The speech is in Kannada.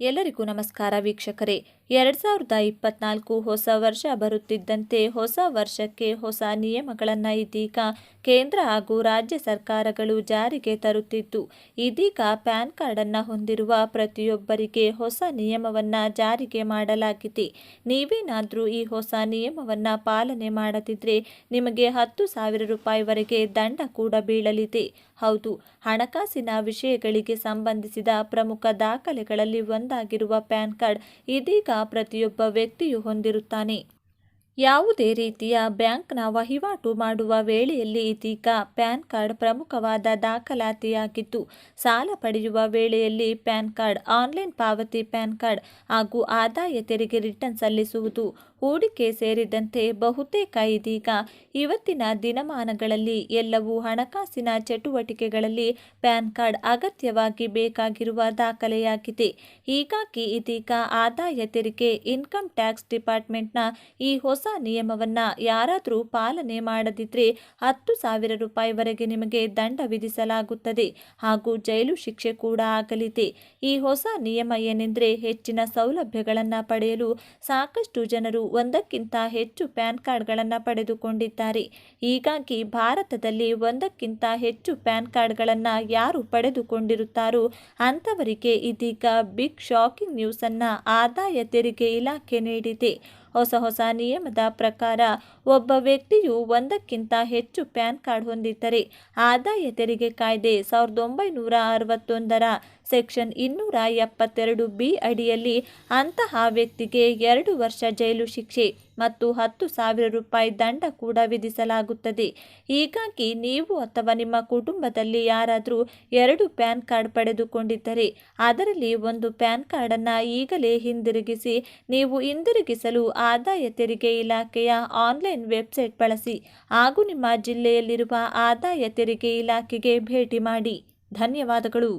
ಎಲ್ಲರಿಗೂ ನಮಸ್ಕಾರ ವೀಕ್ಷಕರೇ. ಎರಡು ಸಾವಿರದ ಇಪ್ಪತ್ನಾಲ್ಕು ಹೊಸ ವರ್ಷ ಬರುತ್ತಿದ್ದಂತೆ ಹೊಸ ವರ್ಷಕ್ಕೆ ಹೊಸ ನಿಯಮಗಳನ್ನು ಇದೀಗ ಕೇಂದ್ರ ಹಾಗೂ ರಾಜ್ಯ ಸರ್ಕಾರಗಳು ಜಾರಿಗೆ ತರುತ್ತಿದ್ದು, ಇದೀಗ ಪ್ಯಾನ್ ಕಾರ್ಡನ್ನು ಹೊಂದಿರುವ ಪ್ರತಿಯೊಬ್ಬರಿಗೆ ಹೊಸ ನಿಯಮವನ್ನು ಜಾರಿಗೆ ಮಾಡಲಾಗಿದೆ. ನೀವೇನಾದರೂ ಈ ಹೊಸ ನಿಯಮವನ್ನು ಪಾಲನೆ ಮಾಡದಿದ್ದರೆ ನಿಮಗೆ ಹತ್ತು ಸಾವಿರ ರೂಪಾಯಿವರೆಗೆ ದಂಡ ಕೂಡ ಬೀಳಲಿದೆ. ಹೌದು, ಹಣಕಾಸಿನ ವಿಷಯಗಳಿಗೆ ಸಂಬಂಧಿಸಿದ ಪ್ರಮುಖ ದಾಖಲೆಗಳಲ್ಲಿ ಒಂದಾಗಿರುವ ಪ್ಯಾನ್ ಕಾರ್ಡ್ ಇದೀಗ ಪ್ರತಿಯೊಬ್ಬ ವ್ಯಕ್ತಿಯು ಹೊಂದಿರುತ್ತಾನೆ. ಯಾವುದೇ ರೀತಿಯ ಬ್ಯಾಂಕ್ನ ವಹಿವಾಟು ಮಾಡುವ ವೇಳೆಯಲ್ಲಿ ಇದೀಗ ಪ್ಯಾನ್ ಕಾರ್ಡ್ ಪ್ರಮುಖವಾದ ದಾಖಲಾತಿಯಾಗಿದ್ದು, ಸಾಲ ಪಡೆಯುವ ವೇಳೆಯಲ್ಲಿ ಪ್ಯಾನ್ ಕಾರ್ಡ್, ಆನ್ಲೈನ್ ಪಾವತಿ ಪ್ಯಾನ್ ಕಾರ್ಡ್ ಹಾಗೂ ಆದಾಯ ತೆರಿಗೆ ರಿಟರ್ನ್ ಸಲ್ಲಿಸುವುದು ಹೂಡಿಕೆ ಸೇರಿದಂತೆ ಬಹುತೇಕ ಇದೀಗ ಇವತ್ತಿನ ದಿನಮಾನಗಳಲ್ಲಿ ಎಲ್ಲವೂ ಹಣಕಾಸಿನ ಚಟುವಟಿಕೆಗಳಲ್ಲಿ ಪ್ಯಾನ್ ಕಾರ್ಡ್ ಅಗತ್ಯವಾಗಿ ಬೇಕಾಗಿರುವ ದಾಖಲೆಯಾಗಿದೆ. ಹೀಗಾಗಿ ಇದೀಗ ಆದಾಯ ತೆರಿಗೆ ಇನ್ಕಮ್ ಟ್ಯಾಕ್ಸ್ ಡಿಪಾರ್ಟ್ಮೆಂಟ್ನ ಈ ಹೊಸ ನಿಯಮವನ್ನು ಯಾರಾದರೂ ಪಾಲನೆ ಮಾಡದಿದ್ದರೆ ಹತ್ತು ಸಾವಿರ ರೂಪಾಯಿವರೆಗೆ ನಿಮಗೆ ದಂಡ ವಿಧಿಸಲಾಗುತ್ತದೆ ಹಾಗೂ ಜೈಲು ಶಿಕ್ಷೆ ಕೂಡ ಆಗಲಿದೆ. ಈ ಹೊಸ ನಿಯಮ ಏನೆಂದರೆ ಹೆಚ್ಚಿನ ಸೌಲಭ್ಯಗಳನ್ನು ಪಡೆಯಲು ಸಾಕಷ್ಟು ಜನರು ಒಂದಕ್ಕಿಂತ ಹೆಚ್ಚು ಪ್ಯಾನ್ ಕಾರ್ಡ್ಗಳನ್ನು ಪಡೆದುಕೊಂಡಿದ್ದಾರೆ. ಹೀಗಾಗಿ ಭಾರತದಲ್ಲಿ ಒಂದಕ್ಕಿಂತ ಹೆಚ್ಚು ಪ್ಯಾನ್ ಕಾರ್ಡ್ಗಳನ್ನು ಯಾರು ಪಡೆದುಕೊಂಡಿರುತ್ತಾರೋ ಅಂಥವರಿಗೆ ಇದೀಗ ಬಿಗ್ ಶಾಕಿಂಗ್ ನ್ಯೂಸನ್ನು ಆದಾಯ ತೆರಿಗೆ ಇಲಾಖೆ ನೀಡಿದೆ. ಹೊಸ ಹೊಸ ನಿಯಮದ ಪ್ರಕಾರ ಒಬ್ಬ ವ್ಯಕ್ತಿಯು ಒಂದಕ್ಕಿಂತ ಹೆಚ್ಚು ಪ್ಯಾನ್ ಕಾರ್ಡ್ ಹೊಂದಿದ್ದರೆ ಆದಾಯ ತೆರಿಗೆ ಕಾಯ್ದೆ ಸಾವಿರದ ಒಂಬೈನೂರ ಅರವತ್ತೊಂದರ ಸೆಕ್ಷನ್ ಇನ್ನೂರ ಎಪ್ಪತ್ತೆರಡು ಬಿ ಅಡಿಯಲ್ಲಿ ಅಂತಹ ವ್ಯಕ್ತಿಗೆ ಎರಡು ವರ್ಷ ಜೈಲು ಶಿಕ್ಷೆ ಮತ್ತು ಹತ್ತು ಸಾವಿರ ರೂಪಾಯಿ ದಂಡ ಕೂಡ ವಿಧಿಸಲಾಗುತ್ತದೆ. ಹೀಗಾಗಿ ನೀವು ಅಥವಾ ನಿಮ್ಮ ಕುಟುಂಬದಲ್ಲಿ ಯಾರಾದರೂ ಎರಡು ಪ್ಯಾನ್ ಕಾರ್ಡ್ ಪಡೆದುಕೊಂಡಿದ್ದರೆ ಅದರಲ್ಲಿ ಒಂದು ಪ್ಯಾನ್ ಕಾರ್ಡನ್ನು ಈಗಲೇ ಹಿಂದಿರುಗಿಸಿ, ನೀವು ಹಿಂದಿರುಗಿಸಲು ಆದಾಯ ತೆರಿಗೆ ಇಲಾಖೆಯ ಆನ್ಲೈನ್ ವೆಬ್ಸೈಟ್ ಬಳಸಿ, ಹಾಗೂ ನಿಮ್ಮ ಜಿಲ್ಲೆಯಲ್ಲಿರುವ ಆದಾಯ ತೆರಿಗೆ ಇಲಾಖೆಗೆ ಭೇಟಿ ಮಾಡಿ. ಧನ್ಯವಾದಗಳು.